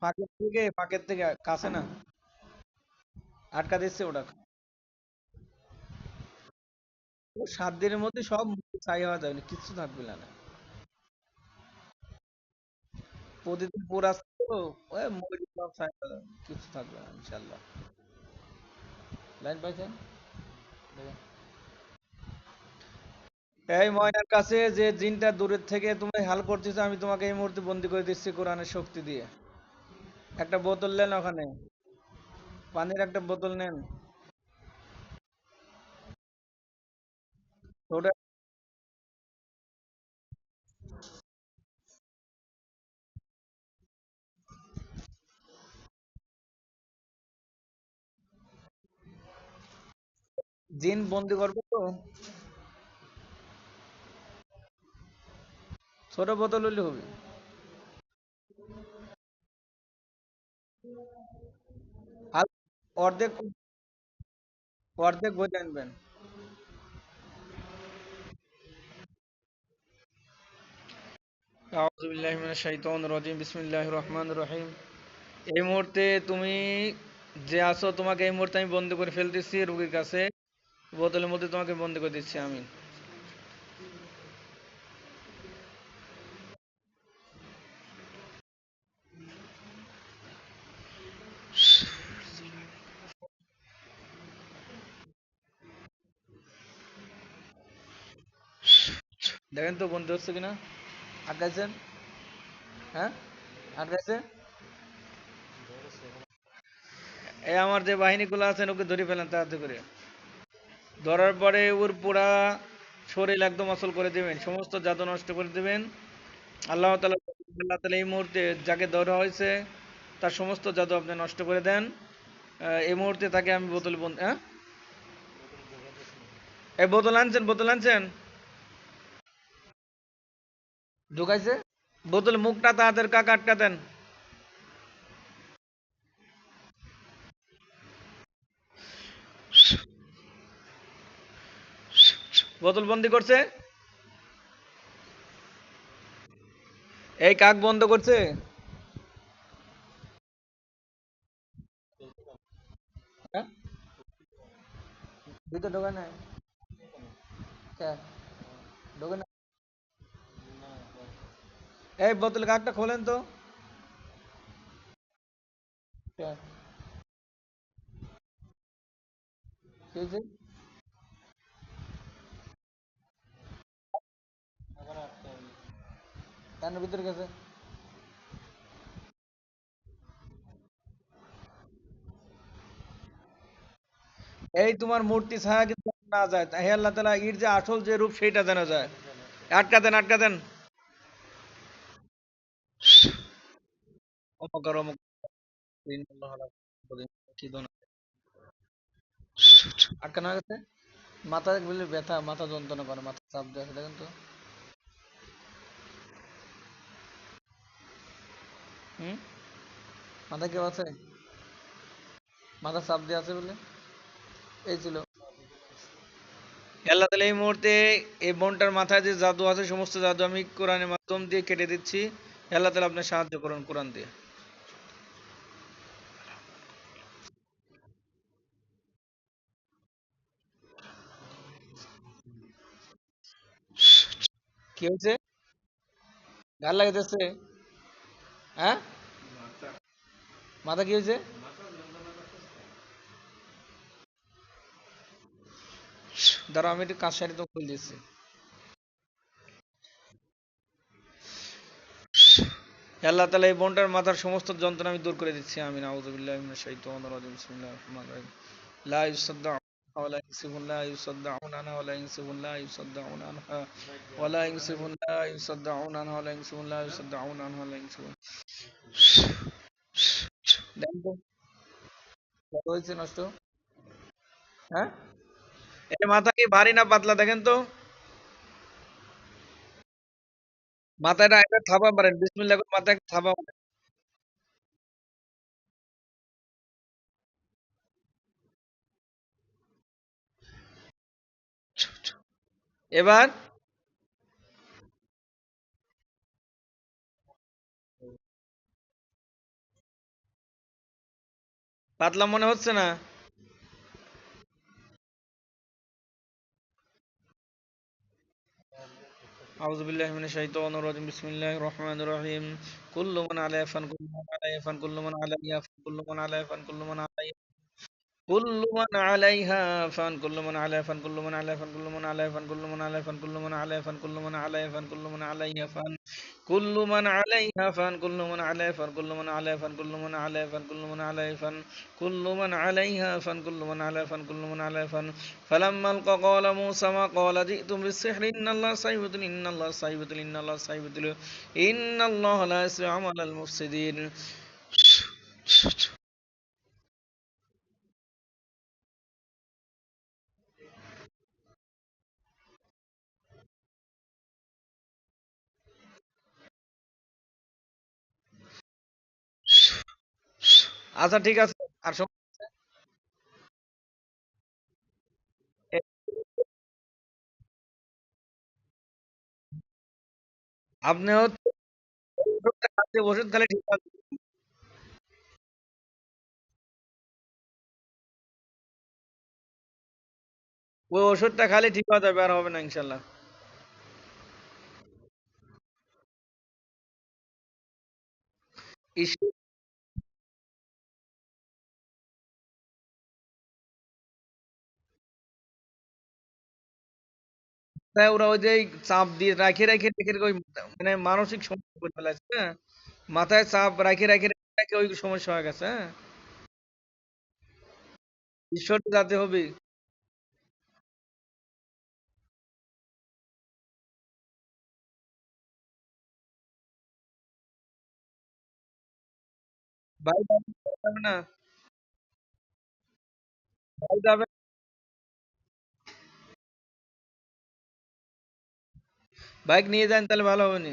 ফাঁকের থেকে ফাঁকের থেকে কাছে না। আটকা দিচ্ছে ওটা। সাত দিনের মধ্যে সব ছাই হওয়া যাবে না, কিচ্ছু থাকবে না। প্রতিদিন পুরা সব থাকবে না ইনশাল্লাহ লাইন পাইছেন? এই ময়নার কাছে যে জিনটা দূরের থেকে তুমি হাল করতেছো, আমি তোমাকে এই মুহূর্তে বন্দি করে দিচ্ছি কোরআনের শক্তি দিয়ে। একটা বোতল নেন ওখানে। পানির একটা বোতল নেন। জিন বন্দি করবে তো? ছোট বোতল হলে হবে। আর অর্ধেক অর্ধেক বই আনবেন। এই মুহূর্তে তুমি যে আছো, তোমাকে এই মুহূর্তে আমি বন্দি করে ফেলতেছি, রোগীর কাছে। বোতলের মধ্যে তোমাকে বন্দি করে দিচ্ছি আমি দেখেন তো বন্দি হচ্ছে কিনা? আটকাইছেন হ্যাঁ? আটকাইছে এই আমার যে বাহিনীগুলো আছেন, ওকে ধরে ফেলেন তাড়াতাড়ি করে। ধরার পরে ওর পুরা শরীর একদম অচল করে দিবেন, সমস্ত জাদু নষ্ট করে দিবেন। আল্লাহ আল্লাহ তালা এই মুহূর্তে যাকে ধরা হয়েছে, তার সমস্ত জাদু আপনি নষ্ট করে দেন। এই মুহূর্তে তাকে আমি বোতল বন্ধ হ্যাঁ? এই বোতল আনছেন বোতল আনছেন? ঢুকাইছে? বোতল মুখটা তাদের কাকা আটকা দেন। বোতল বন্দি করছে? এই কাক বন্ধ করছে? হ্যাঁ? ঢোকা নাই? ঢোকে এই বোতল কাকটা খোলেন তো। ভিতরে গেছে? এই তোমার মূর্তি ছায়া কিন্তু না যায়। হে আল্লাহ তালা এর যে আসল যে রূপ, সেইটা জানা যায়। আটকা দেন আটকা দেন অমুক আর অমুক কি দোনা। আটকানো হয়ে গেছে? মাথা গুলি ব্যথা মাথা যন্ত্রণা করে মাথা চাপ দেওয়া দেখেন তো। হুম? মাথা কেউ আছে? মাথা চাপ দিয়ে আছে বলে? এই ছিল। আল্লাহ তালা এই মুহূর্তে এই বোনটার মাথায় যে জাদু আছে সমস্ত জাদু আমি কোরআনের মাধ্যম দিয়ে কেটে দিচ্ছি। আল্লাহ তালা আপনার সাহায্য করুন কোরআন দিয়ে। কি হয়েছে গাল লাগাইতেছে হ্যাঁ? মাথা কি হয়েছে? দাঁড়াও আমি একটু কাজ সারি তো খুলে দিচ্ছি। আল্লাহ তালা এই বোনটার মাথার সমস্ত যন্ত্রণা আমি দূর করে দিচ্ছি। আমি নাউজুবিল্লাহ মিনাশ শাইতানির রাজিম। ইউসাদ্দাউন ولا ينسفون لا يصدعون عنها ولا ينسفون لا يصدعون عنها ولا ينسفون لا يصدعون عنها ولا ينسفون لا يصدعون عنها ولا ينسفون দেখেন তো কত হয়েছে নষ্ট হ্যাঁ এই মাথা কি ভারী না পাতলা দেখেন তো মাথাটা একটা থাবা মারেন বিসমিল্লাহ করে মাথায় একটা থাবা মারেন এবার পাতলা মনে হচ্ছে না أعوذ بالله من الشيطان الرجيم بسم الله الرحمن الرحيم كل من عليها فان كل من عليها فان كل من عليها فان كل من عليها فان كل من عليها كل من عليها فان كل من عليها فان كل من عليها فان كل من عليها فان كل من عليها فان كل من عليها فان كل من عليها فان كل من عليها فان كل من عليها فان كل من عليها فان كل من عليها فان كل من عليها فان كل من عليها فان كل من عليها فان كل من عليها فان كل من عليها فان فلما القى قال موسى ما قال جئتم بالسحر ان الله سيبطل ان الله سيبطل ان الله سيبطل ان الله لا يسرع عمل المفسدين আচ্ছা ঠিক আছে। আর সব আপনি হচ্ছে ওষুধটা খাচ্ছে ওষুধ খালি ঠিক আছে। ওই ওষুধটা খালি ঠিক হয়ে যাবে, আর হবে না ইনশাল্লাহ। ঈশ্বর তাই ওরা ওই যে চাপ দিয়ে রাখে রাখে, রেখে ওই মানে মানসিক সমস্যা করে ফেলেছে হ্যাঁ? মাথায় চাপ রাখে, রেখে রেখে ওই সমস্যা হয়ে গেছে হ্যাঁ? ঈশ্বর যাতে হবে। ভাই যাবে না? ভাই যাবে বাইক নিয়ে যান তাহলে ভালো হবে না।